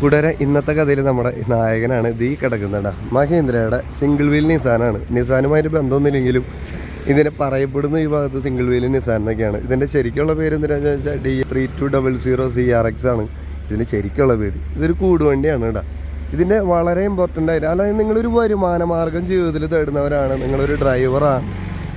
കൂടാതെ ഇന്നത്തെ കഥയിൽ നമ്മുടെ നായകനാണ് ദീ കിടക്കുന്നുണ്ട മഹേന്ദ്രയുടെ സിംഗിൾ വീൽ നിസാനാണ് നിസാനുമായിട്ട് ബന്ധമൊന്നുമില്ലെങ്കിലും ഇതിനെ പറയപ്പെടുന്ന ഈ ഭാഗത്ത് സിംഗിൾ വീൽ നിസാൻ എന്നൊക്കെയാണ് ഇതിന്റെ ശരിക്കുള്ള പേര് എന്തിനാണെന്ന് വെച്ചാൽ D three two double zero C R X ആണ്. ഇതിന് ശരിക്കുള്ള പേര്. ഇതൊരു കൂടുവണ്ടിയാണ് കേട്ടോ ഇതിന്റെ വളരെ ഇമ്പോർട്ടന്റ് ആയിട്ട് അല്ലാതെ നിങ്ങളൊരു വരുമാന മാർഗം ജീവിതത്തിൽ തേടുന്നവരാണ് നിങ്ങളൊരു ഡ്രൈവറാണ്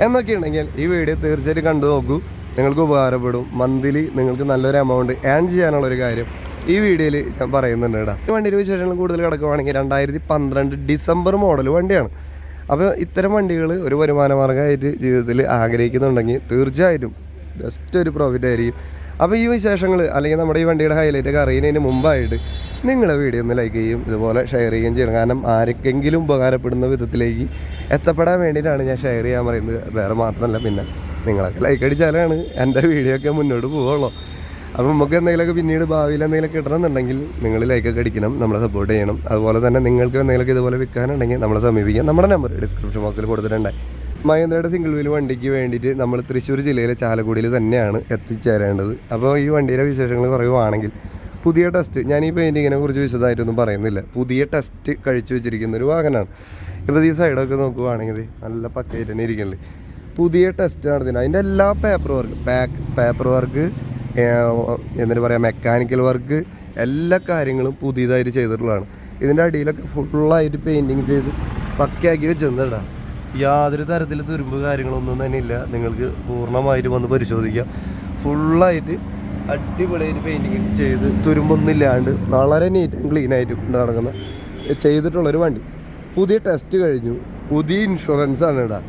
എന്നൊക്കെ ഉണ്ടെങ്കിൽ ഈ വീഡിയോ തീർച്ചയായിട്ടും കണ്ടു നോക്കൂ. നിങ്ങൾക്ക് ഉപകാരപ്പെടും. മന്ത്ലി നിങ്ങൾക്ക് നല്ലൊരു എമൗണ്ട് ഏൺ ചെയ്യാനുള്ളൊരു കാര്യം ഈ വീഡിയോയിൽ ഞാൻ പറയുന്നുണ്ട് കേട്ടോ. ഈ വണ്ടിയുടെ വിശേഷങ്ങൾ കൂടുതൽ കിടക്കുവാണെങ്കിൽ രണ്ടായിരത്തി പന്ത്രണ്ട് ഡിസംബർ മോഡൽ വണ്ടിയാണ്. അപ്പോൾ ഇത്തരം വണ്ടികൾ ഒരു വരുമാന മാർഗമായിട്ട് ജീവിതത്തിൽ ആഗ്രഹിക്കുന്നുണ്ടെങ്കിൽ തീർച്ചയായിട്ടും ബെസ്റ്റ് ഒരു പ്രോഫിറ്റ് ആയിരിക്കും. അപ്പോൾ ഈ വിശേഷങ്ങൾ അല്ലെങ്കിൽ നമ്മുടെ ഈ വണ്ടിയുടെ ഹൈലൈറ്റ് അറിയുന്നതിന് മുമ്പായിട്ട് നിങ്ങളെ വീഡിയോ ഒന്ന് ലൈക്ക് ചെയ്യും ഇതുപോലെ ഷെയർ ചെയ്യുകയും ചെയ്യണം. കാരണം ആർക്കെങ്കിലും ഉപകാരപ്പെടുന്ന വിധത്തിലേക്ക് എത്തപ്പെടാൻ വേണ്ടിയിട്ടാണ് ഞാൻ ഷെയർ ചെയ്യാൻ പറയുന്നത്. വേറെ മാത്രമല്ല പിന്നെ നിങ്ങളൊക്കെ ലൈക്ക് അടിച്ചാലാണ് എന്റെ വീഡിയോ ഒക്കെ മുന്നോട്ട് പോവുള്ളൂ. അപ്പോൾ നമുക്ക് എന്തെങ്കിലുമൊക്കെ പിന്നീട് ഭാവിയിൽ എന്തെങ്കിലും ഇടണമെന്നുണ്ടെങ്കിൽ നിങ്ങൾ ലൈക്കൊക്കെ അടിക്കണം നമ്മളെ സപ്പോർട്ട് ചെയ്യണം. അതുപോലെ തന്നെ നിങ്ങൾക്ക് എന്തെങ്കിലുമൊക്കെ ഇതുപോലെ വിൽക്കാനുണ്ടെങ്കിൽ നമ്മളെ സമീപിക്കാം. നമ്മുടെ നമ്പർ ഡിസ്ക്രിപ്ഷൻ ബോക്സിൽ കൊടുത്തിട്ടുണ്ട്. മഹേന്ദ്രയുടെ സിംഗിൾ വീൽ വണ്ടിക്ക് വേണ്ടിയിട്ട് നമ്മൾ തൃശ്ശൂർ ജില്ലയിലെ ചാലക്കുടിയിൽ തന്നെയാണ് എത്തിച്ചേരേണ്ടത്. അപ്പോൾ ഈ വണ്ടിയുടെ വിശേഷങ്ങൾ പറയുവാണെങ്കിൽ പുതിയ ടെസ്റ്റ് ഞാൻ ഈ പെയിന്റിങ്ങിനെ കുറിച്ച് വിശദമായിട്ടൊന്നും പറയുന്നില്ല. പുതിയ ടെസ്റ്റ് കഴിച്ചു വെച്ചിരിക്കുന്ന ഒരു വാഹനമാണ്. ഇപ്പോൾ ഈ സൈഡൊക്കെ നോക്കുവാണെങ്കിൽ നല്ല പക്കയായിട്ട് തന്നെ ഇരിക്കണല്ലേ പുതിയ ടെസ്റ്റ് നടത്തുന്നത് അതിന്റെ എല്ലാ paper work pack paper work എന്നിട്ട് പറയാം മെക്കാനിക്കൽ വർക്ക് എല്ലാ കാര്യങ്ങളും പുതിയതായിട്ട് ചെയ്തിട്ടുള്ളതാണ്. ഇതിന്റെ അടിയിലൊക്കെ ഫുള്ളായിട്ട് പെയിന്റിങ് ചെയ്ത് പക്കയാക്കി വെച്ചിട്ടുണ്ടാ യാതൊരു തരത്തിൽ തുരുമ്പ് കാര്യങ്ങളൊന്നും തന്നെ ഇല്ല. നിങ്ങൾക്ക് പൂർണമായിട്ട് വന്ന് പരിശോധിക്കാം. ഫുള്ളായിട്ട് അടിപൊളിയായിട്ട് പെയിന്റിങ് ചെയ്ത് തുരുമ്പൊന്നും ഇല്ലാണ്ട് വളരെ നീറ്റ് ആൻഡ് ക്ലീൻ ആയിട്ട് നടക്കുന്ന ചെയ്തിട്ടുള്ളൊരു വണ്ടി. പുതിയ ടെസ്റ്റ് കഴിഞ്ഞു. പുതിയ ഇൻഷുറൻസ് ആണ് ഇടാ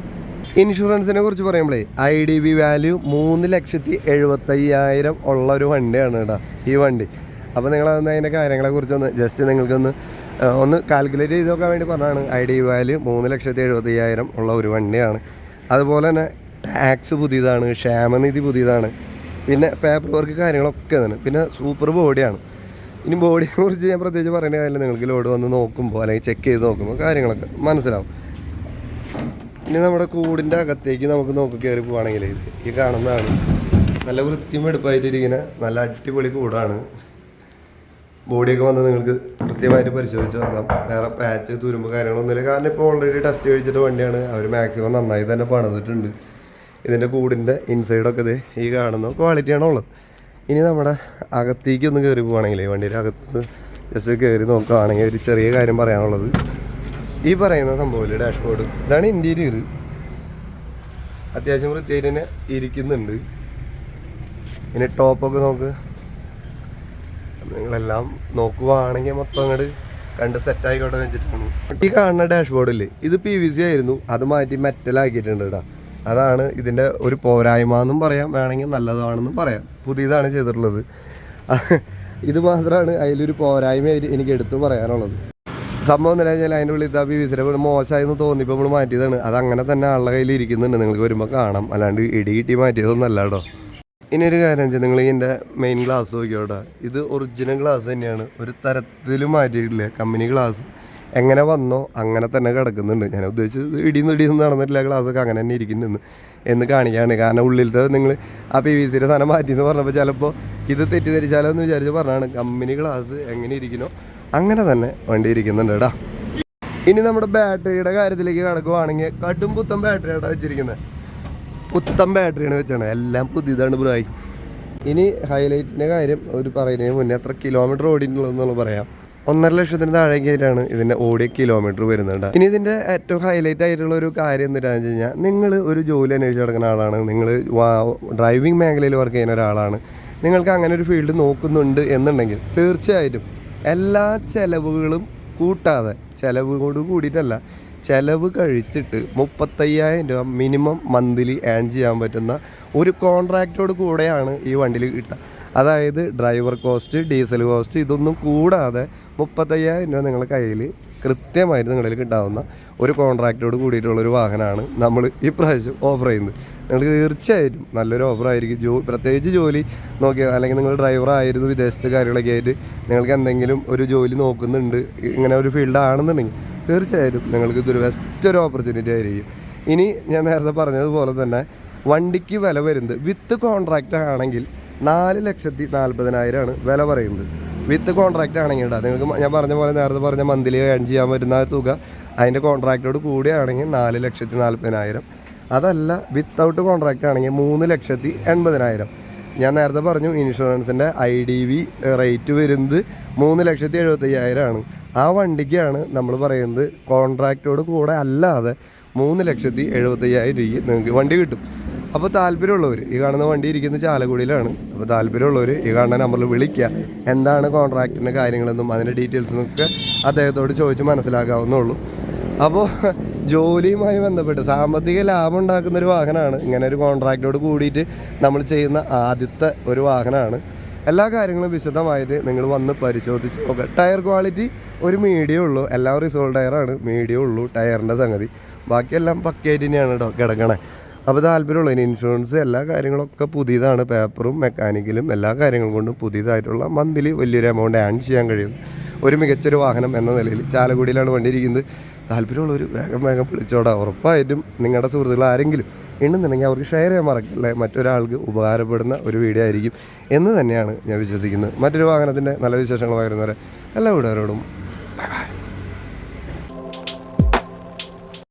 ഇൻഷുറൻസിനെ കുറിച്ച് പറയുമ്പോഴേ ഐ ഡി ബി വാല്യൂ മൂന്ന് ലക്ഷത്തി എഴുപത്തയ്യായിരം ഉള്ള ഒരു വണ്ടിയാണ് കേട്ടോ ഈ വണ്ടി. അപ്പോൾ നിങ്ങൾ അതിന്റെ കാര്യങ്ങളെ കുറിച്ചൊന്ന് ജസ്റ്റ് നിങ്ങൾക്കൊന്ന് ഒന്ന് കാൽക്കുലേറ്റ് ചെയ്ത് നോക്കാൻ വേണ്ടി പറഞ്ഞതാണ്. ഐ ഡി വാല്യൂ മൂന്ന് ലക്ഷത്തി എഴുപത്തയ്യായിരം ഉള്ള ഒരു വണ്ടിയാണ്. അതുപോലെ തന്നെ ടാക്സ് പുതിയതാണ് ക്ഷേമനിധി പുതിയതാണ് പിന്നെ പേപ്പർ വർക്ക് കാര്യങ്ങളൊക്കെ തന്നെ. പിന്നെ സൂപ്പർ ബോഡിയാണ് ഇനി ബോഡിയെ കുറിച്ച് ഞാൻ പ്രത്യേകിച്ച് പറയേണ്ട കാര്യമില്ല. നിങ്ങൾക്ക് ലോഡ് വന്ന് നോക്കുമ്പോൾ അല്ലെങ്കിൽ ചെക്ക് ചെയ്ത് നോക്കുമ്പോൾ കാര്യങ്ങളൊക്കെ മനസ്സിലാവും. ഇനി നമ്മുടെ കൂടിന്റെ അകത്തേക്ക് നമുക്ക് നോക്കി കയറി പോവുകയാണെങ്കിൽ ഈ കാണുന്നതാണ്. നല്ല വൃത്തിയും വെടുപ്പായിട്ടിരിക്കുന്ന നല്ല അടിപൊളി കൂടാണ്. ബോഡിയൊക്കെ വന്ന് നിങ്ങൾക്ക് കൃത്യമായിട്ട് പരിശോധിച്ച് നോക്കാം. വേറെ പാച്ച് തുരുമ്പ് കാര്യങ്ങളൊന്നുമില്ല കാരണം ഇപ്പോൾ ഓൾറെഡി ടെസ്റ്റ് കഴിച്ചിട്ട് വണ്ടിയാണ്. അവർ മാക്സിമം നന്നായി തന്നെ പണിതിട്ടുണ്ട്. ഇതിന്റെ കൂടിന്റെ ഇൻസൈഡൊക്കെ ഇത് ഈ കാണുന്ന ക്വാളിറ്റിയാണ് ഉള്ളത് ഇനി നമ്മുടെ അകത്തേക്ക് ഒന്ന് കയറി പോവുകയാണെങ്കിൽ വണ്ടിയുടെ അകത്ത് ജസ്റ്റ് കയറി നോക്കുകയാണെങ്കിൽ ഒരു ചെറിയ കാര്യം പറയാനുള്ളത്. ഈ പറയുന്ന സംഭവമില്ല ഡാഷ്ബോർഡ് ഇതാണ് ഇന്റീരിയർ അത്യാവശ്യം വൃത്തിയായിട്ട് തന്നെ ഇരിക്കുന്നുണ്ട്. പിന്നെ ടോപ്പൊക്കെ നോക്ക്. നിങ്ങളെല്ലാം നോക്കുവാണെങ്കിൽ മൊത്തം അങ്ങോട്ട് കണ്ട് സെറ്റ് ആയിക്കോട്ടെ വെച്ചിട്ടാണ്. ഈ കാണുന്ന ഡാഷ്ബോർഡില്ലേ ഇത് പി വി സി ആയിരുന്നു. അത് മാറ്റി മെറ്റൽ ആക്കിയിട്ടുണ്ട് കേട്ടോ അതാണ് ഇതിന്റെ ഒരു പോരായ്മ എന്നും പറയാം. വേണമെങ്കിൽ നല്ലതാണെന്നും പറയാം. പുതിയതാണ് ചെയ്തിട്ടുള്ളത്. ഇത് മാത്രമാണ് അതിലൊരു പോരായ്മ എനിക്ക് എടുത്തു പറയാനുള്ളത്. സംഭവം എന്താ വെച്ചാൽ അതിന്റെ ഉള്ളിൽ ആ സിയുടെ മോശമായെന്ന് തോന്നിയപ്പോൾ നമ്മൾ മാറ്റിയതാണ്. അത് അങ്ങനെ തന്നെ ആളുടെ കയ്യിൽ ഇരിക്കുന്നുണ്ട്. നിങ്ങൾക്ക് വരുമ്പോൾ കാണാം. അല്ലാണ്ട് ഇടി കിട്ടി മാറ്റിയതൊന്നും അല്ല കേട്ടോ. ഇനി ഒരു കാര്യം വെച്ചാൽ നിങ്ങൾ ഇതിന്റെ മെയിൻ ഗ്ലാസ് നോക്കിയോട്ടെ ഇത് ഒറിജിനൽ ഗ്ലാസ് തന്നെയാണ്. ഒരു തരത്തിലും മാറ്റിയിട്ടില്ല. കമ്പനി ഗ്ലാസ് എങ്ങനെ വന്നോ അങ്ങനെ തന്നെ കിടക്കുന്നുണ്ട്. ഞാൻ ഉദ്ദേശിച്ചത് ഇടിയും ഇടിയൊന്നും നടന്നിട്ടില്ല. ഗ്ലാസ്സൊക്കെ അങ്ങനെ തന്നെ ഇരിക്കുന്നുണ്ട് എന്ന് കാണിക്കുകയാണ് കാരണം ഉള്ളിലത്തെ നിങ്ങൾ ആ പി വി സിയുടെ സാധനം മാറ്റിയെന്ന് പറഞ്ഞപ്പോൾ ചിലപ്പോൾ ഇത് തെറ്റിദ്ധരിച്ചാലോ എന്ന് വിചാരിച്ച് പറഞ്ഞാണ് കമ്പനി ഗ്ലാസ് എങ്ങനെ ഇരിക്കണോ അങ്ങനെ തന്നെ വണ്ടി ഇരിക്കുന്നുണ്ട് ഇനി നമ്മുടെ ബാറ്ററിയുടെ കാര്യത്തിലേക്ക് കിടക്കുവാണെങ്കിൽ കടും പുത്തൻ ബാറ്ററിയാണ് വെച്ചിരിക്കുന്നത് പുത്തൻ ബാറ്ററിയാണ് വെച്ചാണ് എല്ലാം പുതിയതാണ് ബ്രായി ഇനി ഹൈലൈറ്റിന്റെ കാര്യം ഒരു പറയുന്നതിന് മുന്നേ എത്ര കിലോമീറ്റർ ഓടിയിട്ടുള്ളതെന്നുള്ള പറയാം. ഒന്നര ലക്ഷത്തിന് താഴേക്കായിട്ടാണ് ഇതിന്റെ ഓടിയ കിലോമീറ്റർ വരുന്നുണ്ട് ഇനി ഇതിന്റെ ഏറ്റവും ഹൈലൈറ്റ് ആയിട്ടുള്ള ഒരു കാര്യം എന്താണെന്ന് വെച്ച് കഴിഞ്ഞാൽ നിങ്ങൾ ഒരു ജോലി അന്വേഷിച്ച് നടക്കുന്ന ആളാണ്. നിങ്ങൾ ഡ്രൈവിംഗ് മേഖലയിൽ വർക്ക് ചെയ്യുന്ന ഒരാളാണ്. നിങ്ങൾക്ക് അങ്ങനെ ഒരു ഫീൽഡ് നോക്കുന്നുണ്ട് എന്നുണ്ടെങ്കിൽ തീർച്ചയായിട്ടും എല്ലാ ചെലവുകളും കൂട്ടാതെ ചെലവോട് കൂടിയിട്ടല്ല ചിലവ് കഴിച്ചിട്ട് മുപ്പത്തയ്യായിരം രൂപ മിനിമം മന്ത്ലി ഏൺ ചെയ്യാൻ പറ്റുന്ന ഒരു കോൺട്രാക്റ്റോട് കൂടെയാണ് ഈ വണ്ടിയിൽ കിട്ടുക. അതായത് ഡ്രൈവർ കോസ്റ്റ് ഡീസൽ കോസ്റ്റ് ഇതൊന്നും കൂടാതെ മുപ്പത്തയ്യായിരം രൂപ നിങ്ങളുടെ കയ്യിൽ കൃത്യമായിട്ട് നിങ്ങളിൽ കിട്ടാവുന്ന ഒരു കോൺട്രാക്റ്റോട് കൂടിയിട്ടുള്ള ഒരു വാഹനമാണ് നമ്മൾ ഈ പ്രാവശ്യം ഓഫർ ചെയ്യുന്നത്. നിങ്ങൾക്ക് തീർച്ചയായിട്ടും നല്ലൊരു ഓഫർ ആയിരിക്കും. ജോ പ്രത്യേകിച്ച് ജോലി നോക്കിയാൽ അല്ലെങ്കിൽ നിങ്ങൾ ഡ്രൈവർ ആയിരുന്നു വിദേശത്ത് കാര്യങ്ങളൊക്കെ ആയിട്ട് നിങ്ങൾക്ക് എന്തെങ്കിലും ഒരു ജോലി നോക്കുന്നുണ്ട് ഇങ്ങനെ ഒരു ഫീൽഡ് ആണെന്നുണ്ടെങ്കിൽ തീർച്ചയായിട്ടും നിങ്ങൾക്ക് ഇതൊരു ബെസ്റ്റ് ഒരു ഓപ്പർച്യൂണിറ്റി ആയിരിക്കും. ഇനി ഞാൻ നേരത്തെ പറഞ്ഞതുപോലെ തന്നെ വണ്ടിക്ക് വില വരുന്നത് വിത്ത് കോൺട്രാക്റ്റ് ആണെങ്കിൽ നാല് ലക്ഷത്തി നാൽപ്പതിനായിരമാണ് വില പറയുന്നത്. വിത്ത് കോൺട്രാക്റ്റ് ആണെങ്കിൽ കേട്ടോ നിങ്ങൾക്ക് ഞാൻ പറഞ്ഞ പോലെ നേരത്തെ പറഞ്ഞ മന്ത്ലി ഏൺ ചെയ്യാൻ പറ്റുന്ന തുക അതിന്റെ കോൺട്രാക്റ്റോട് കൂടിയാണെങ്കിൽ നാല് ലക്ഷത്തി നാൽപ്പതിനായിരം അതല്ല വിത്തൗട്ട് കോൺട്രാക്റ്റ് ആണെങ്കിൽ മൂന്ന് ലക്ഷത്തി എൺപതിനായിരം. ഞാൻ നേരത്തെ പറഞ്ഞു ഇൻഷുറൻസിന്റെ ഐ ഡി വി റേറ്റ് വരുന്നത് മൂന്ന് ലക്ഷത്തി എഴുപത്തയ്യായിരമാണ്. ആ വണ്ടിക്കാണ് നമ്മൾ പറയുന്നത് കോൺട്രാക്റ്റോട് കൂടെ അല്ലാതെ മൂന്ന് ലക്ഷത്തി എഴുപത്തയ്യായിരം രൂപയ്ക്ക് നിങ്ങൾക്ക് വണ്ടി കിട്ടും. അപ്പോൾ താല്പര്യമുള്ളവർ ഈ കാണുന്ന വണ്ടി ഇരിക്കുന്ന ചാലക്കുടിയിലാണ്. അപ്പോൾ താല്പര്യമുള്ളവർ ഈ കാണുന്ന നമ്പറിൽ വിളിക്കുക എന്താണ് കോൺട്രാക്റ്റിന്റെ കാര്യങ്ങളെന്നും അതിന്റെ ഡീറ്റെയിൽസെന്നൊക്കെ അദ്ദേഹത്തോട് ചോദിച്ച് മനസ്സിലാക്കാവുന്നുള്ളൂ അപ്പോൾ ജോലിയുമായി ബന്ധപ്പെട്ട് സാമ്പത്തിക ലാഭം ഉണ്ടാക്കുന്ന ഒരു വാഹനമാണ്. ഇങ്ങനെ ഒരു കോൺട്രാക്റ്റോട് കൂടിയിട്ട് നമ്മൾ ചെയ്യുന്ന ആദ്യത്തെ ഒരു വാഹനമാണ്. എല്ലാ കാര്യങ്ങളും വിശദമായിട്ട് നിങ്ങൾ വന്ന് പരിശോധിച്ച് നോക്കുക ടയർ ക്വാളിറ്റി ഒരു മീഡിയം ഉള്ളൂ. എല്ലാം റിസോൾവ് ടയറാണ്. മീഡിയം ഉള്ളൂ. ടയറിന്റെ സംഗതി. ബാക്കിയെല്ലാം പക്കയായിട്ട് തന്നെയാണ് കേട്ടോ കിടക്കണേ. അപ്പോൾ താല്പര്യമുള്ള. ഇനി ഇൻഷുറൻസ് എല്ലാ കാര്യങ്ങളൊക്കെ പുതിയതാണ്. പേപ്പറും മെക്കാനിക്കലും എല്ലാ കാര്യങ്ങളും കൊണ്ടും പുതിയതായിട്ടുള്ള മന്ത്ലി വലിയൊരു എമൗണ്ട് ഏൺ ചെയ്യാൻ കഴിയും. ഒരു മികച്ചൊരു വാഹനം എന്ന നിലയിൽ ചാലക്കുടിയിലാണ് വണ്ടിയിരിക്കുന്നത് താല്പര്യമുള്ളവർ വേഗം വേഗം വിളിച്ചോടാ. ഉറപ്പായിട്ടും നിങ്ങളുടെ സുഹൃത്തുക്കൾ ആരെങ്കിലും ഉണ്ടെന്നുണ്ടെങ്കിൽ അവർക്ക് ഷെയർ ചെയ്യാൻ മറക്കില്ല? മറ്റൊരാൾക്ക് ഉപകാരപ്പെടുന്ന ഒരു വീഡിയോ ആയിരിക്കും എന്ന് തന്നെയാണ് ഞാൻ വിശ്വസിക്കുന്നത്. മറ്റൊരു വാഹനത്തിന്റെ നല്ല വിശേഷങ്ങൾ വരുന്നവരെ എല്ലാ വീടുകാരോടും